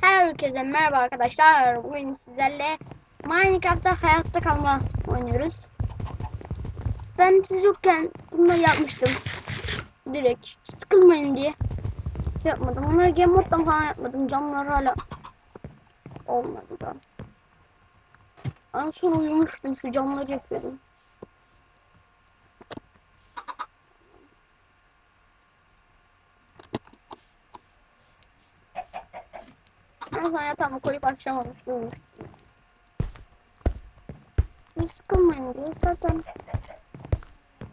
Herkese merhaba arkadaşlar. Bugün sizlerle Minecraft'ta hayatta kalma oynuyoruz. Ben siz yokken bunları yapmıştım. Direkt sıkılmayın diye şey yapmadım. Bunları game moddan falan yapmadım. Camlar hala olmadı da. En son uyumuştum. Şu camları yapıyordum. En son yatağımı koyup akşam olmuş uyumuştum. Sıkılmayın diye zaten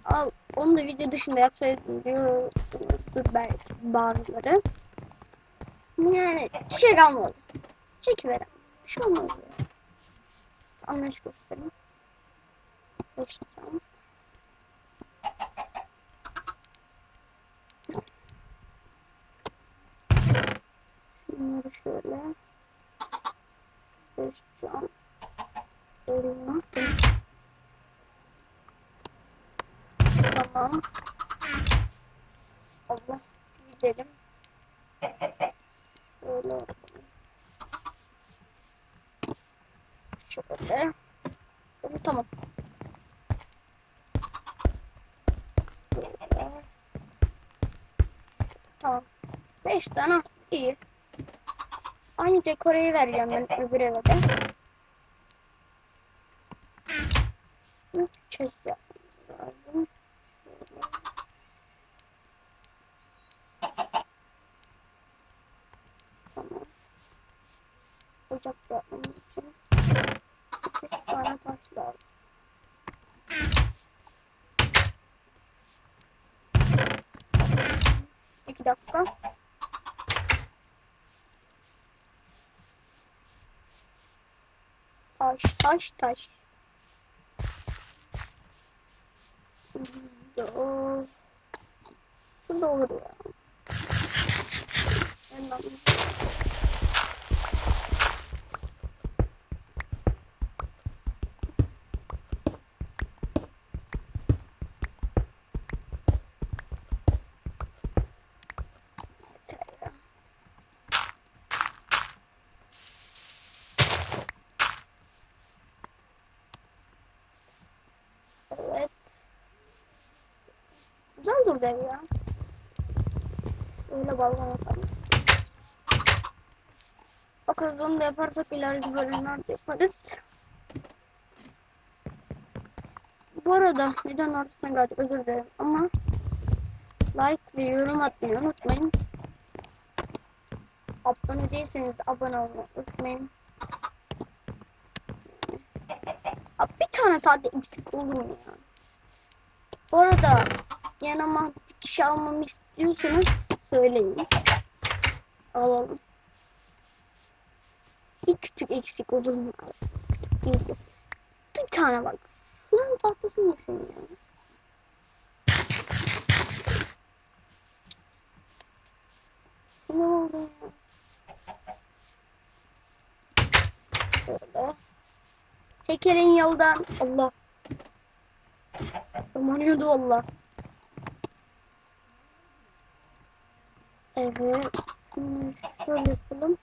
al onu da video dışında yapsaydım diyordur belki bazıları. Yani şey kalmadı. Çekiverem. Bir şey olmaz. ya. Anlayış göstereyim. Başlayacağım. Şöyle. Başlayacağım. Elma. Tamam. Allah gidelim. Şöyle. Şöyle. Bunu tamam. Tamam. 5 tane iyi. Aynı dekoreyi vereceğim ben öbür eve de. Chest yapmamız lazım. Tamam. Ocak yapmamız için 8 tane taş lazım. İki dakika. Taş, taş, taş. Doğru. Şu da olur ya. Hemen. Yeter ya. Evet. Güzel durdu ev ya. Öyle balkon yapalım. Bakarız onu da yaparsak ileriki bölümlerde yaparız. Bu arada videonun ortasına geldik özür dilerim ama like ve yorum atmayı unutmayın. Abone değilseniz de abone olmayı unutmayın. Abi bir tane sadece eksik olur mu ya? Bu arada yanıma bir kişi almamı istiyorsanız söyleyin. Alalım. Bir küçük eksik olur mu? Bir tane bak. Şunun tahtasını düşün ya. Ne oldu? Şöyle. Çekelin yoldan. Allah. Zamanıyordu valla. Evet. Şöyle yapalım.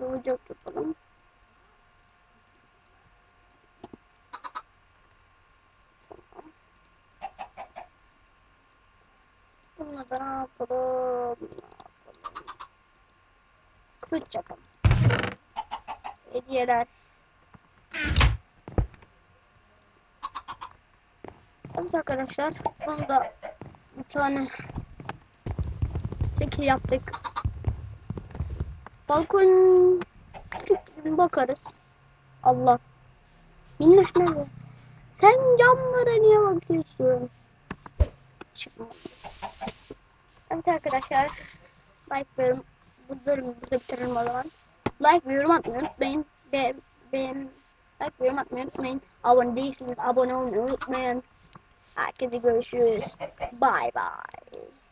Ocak yapalım. Bununla da? Ne yapalım? Kılıç yapalım. Hediyeler. Evet arkadaşlar. Bunu da bir tane şekil yaptık. Balkon bakarız. Allah. Minnoş nerede? Sen camlara niye bakıyorsun? Çıkma. Evet arkadaşlar. Like yorum. Bu bölümü burada bitirelim o zaman. Like ve yorum atmayı unutmayın. Be beğen like ve yorum atmayı unutmayın. Abone değilseniz abone olmayı unutmayın. Herkese görüşürüz. Bye bye.